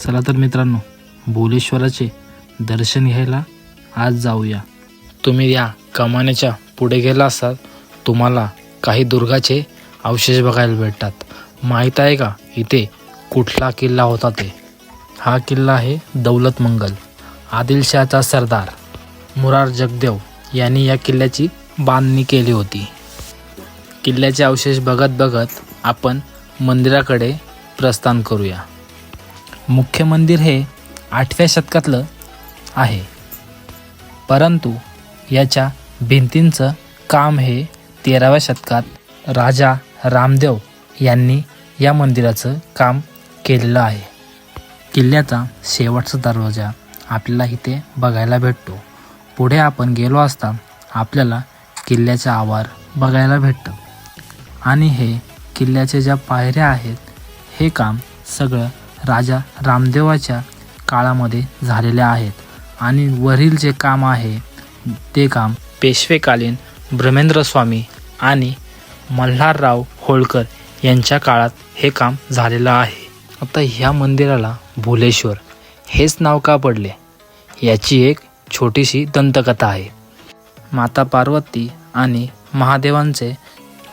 चला तर मित्रांनो बोलेश्वराचे दर्शन घ्यायला आज जाऊया. तुम्ही या कमानेच्या पुढे गेला असाल तुम्हाला काही दुर्गाचे अवशेष बघायला भेटतात. माहीत आहे का इथे कुठला किल्ला होता ते? हा किल्ला आहे दौलत मंगल आदिलशहाचा सरदार मुरार जगदेव यांनी या किल्ल्याची बांधणी केली होती. किल्ल्याचे अवशेष बघत बघत आपण मंदिराकडे प्रस्थान करूया. मुख्य मंदिर हे आठव्या शतकातलं आहे. परंतु याच्या भिंतींचं काम हे तेराव्या शतकात राजा रामदेव यांनी या मंदिराचं काम केलेलं आहे. किल्ल्याचा शेवटचा दरवाजा आपल्याला इथे बघायला भेटतो. पुढे आपण गेलो असता आपल्याला किल्ल्याचे आवार बघायला भेटतं. आणि हे किल्ल्याच्या ज्या पायऱ्या आहेत हे काम सगळं राजा रामदेवाच्या काळामध्ये झालेल्या आहेत. आणि वरील जे काम आहे ते काम पेशवेकालीन ब्रह्मेंद्र स्वामी आणि मल्हारराव होळकर यांच्या काळात हे काम झालेलं आहे. आता ह्या मंदिराला भुलेश्वर हेच नाव का पडले? याची एक छोटीशी दंतकथा आहे. माता पार्वती आणि महादेवांचे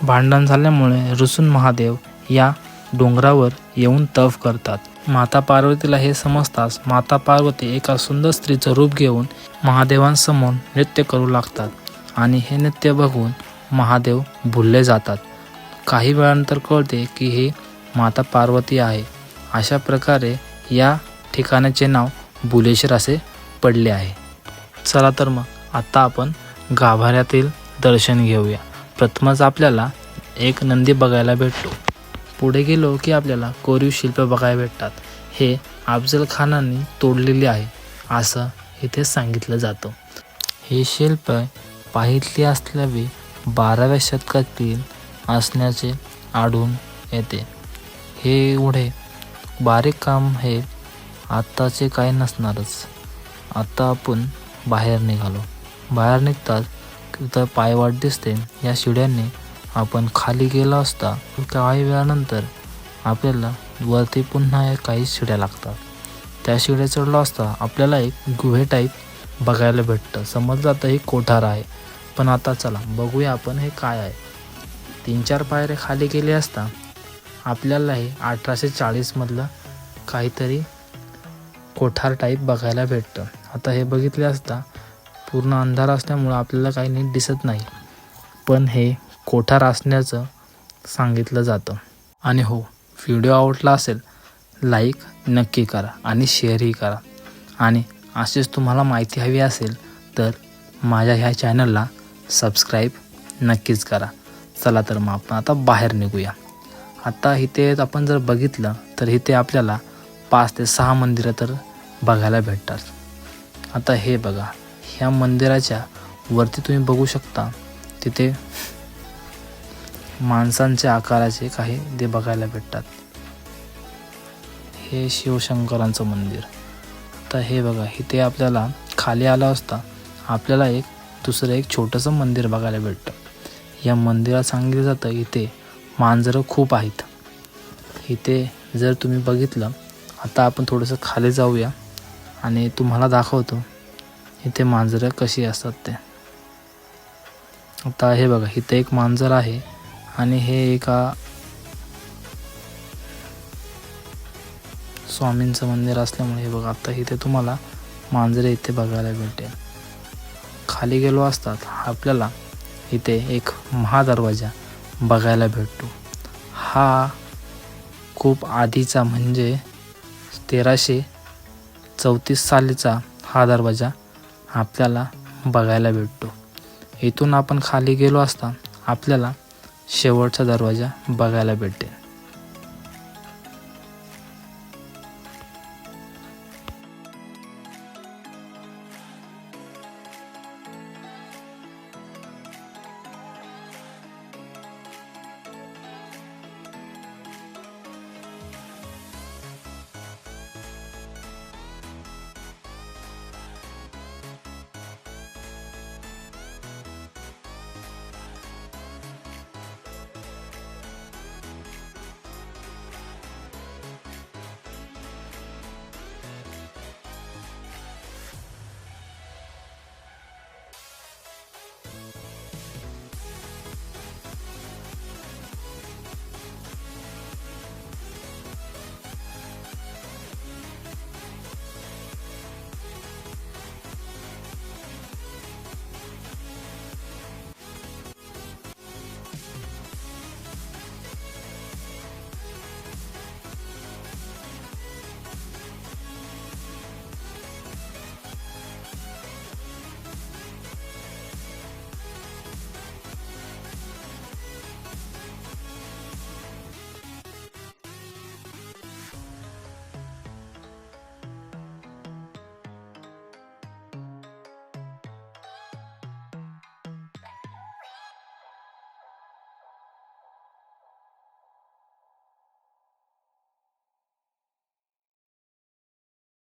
भांडण झाल्यामुळे रुसून महादेव या डोंगरावर येऊन तप करतात. माता पार्वतीला हे समजताच माता पार्वती एका सुंदर स्त्रीचं रूप घेऊन महादेवांसमोर नृत्य करू लागतात आणि हे नृत्य बघून महादेव भुलले जातात. काही वेळानंतर कळते की हे माता पार्वती आहे. अशा प्रकारे या ठिकाणाचे नाव बुलेश्वर असे पडले आहे. चला तर मग आत्ता आपण गाभाऱ्यातील दर्शन घेऊया. प्रथमच आपल्याला एक नंदी बघायला भेटतो. पुढे गेलो की आपल्याला कोरीव शिल्प बघायला भेटतात. हे अफजल खानांनी तोडलेले आहे असं इथे सांगितलं जातं. हे शिल्प पाहितली असल्यावे बाराव्या शतकातील असण्याचे आढळून येते. हे एवढे बारीक काम हे आत्ताचे काही नसणारच. आत्ता आपण बाहेर निघालो. बाहेर निघताच तर पायवाट दिसते. या शिड्यांनी आपण खाली गेला असता काही वेळानंतर आपल्याला वरती पुन्हा काही शिड्या लागतात. त्या शिड्या चढलो असता आपल्याला एक गुहे टाईप बघायला भेटतं. समजलं आता हे कोठार आहे. पण आता चला बघूया आपण हे काय आहे. तीन चार पायऱ्या खाली गेले असता आपल्याला हे अठराशे चाळीसमधलं काहीतरी कोठार टाईप बघायला भेटतं. आता हे बघितले असता पूर्ण अंधार असल्यामुळं आपल्याला काही नीट दिसत नाही. पण हे कोठार असण्याचं सांगितलं जातं. आणि हो व्हिडिओ आवडला असेल लाईक नक्की करा आणि शेअरही करा. आणि अशीच तुम्हाला माहिती हवी असेल तर माझ्या ह्या चॅनलला सबस्क्राईब नक्कीच करा. चला तर मग आपण आता बाहेर निघूया. आता इथे आपण जर बघितलं तर इथे आपल्याला पाच ते सहा मंदिरं तर बघायला भेटतात. आता हे बघा ह्या मंदिराच्या वरती तुम्ही बघू शकता तिथे माणसांच्या आकाराचे काही ते बघायला भेटतात. हे शिवशंकरांचं मंदिर. आता हे बघा इथे आपल्याला खाली आला असता आपल्याला एक दुसरं एक छोटंसं मंदिर बघायला भेटतं. या मंदिरात सांगितलं जातं इथे मांजरं खूप आहेत. इथे जर तुम्ही बघितलं आता आपण थोडंसं खाली जाऊया आणि तुम्हाला दाखवतो इथे मांजरं कशी असतात ते. आता हे बघा इथे एक मांजर आहे. आणि हे एका स्वामींचं मंदिर असल्यामुळे हे बघा आता इथे तुम्हाला मांजरे इथे बघायला भेटेल. खाली गेलो असतात आपल्याला इथे एक महादरवाजा बघायला भेटतो. हा खूप आधीचा म्हणजे तेराशे चौतीस सालीचा हा दरवाजा आपल्याला बघायला भेटतो. इथून आपण खाली गेलो असता आपल्याला शेवटचा दरवाजा बघायला भेटेल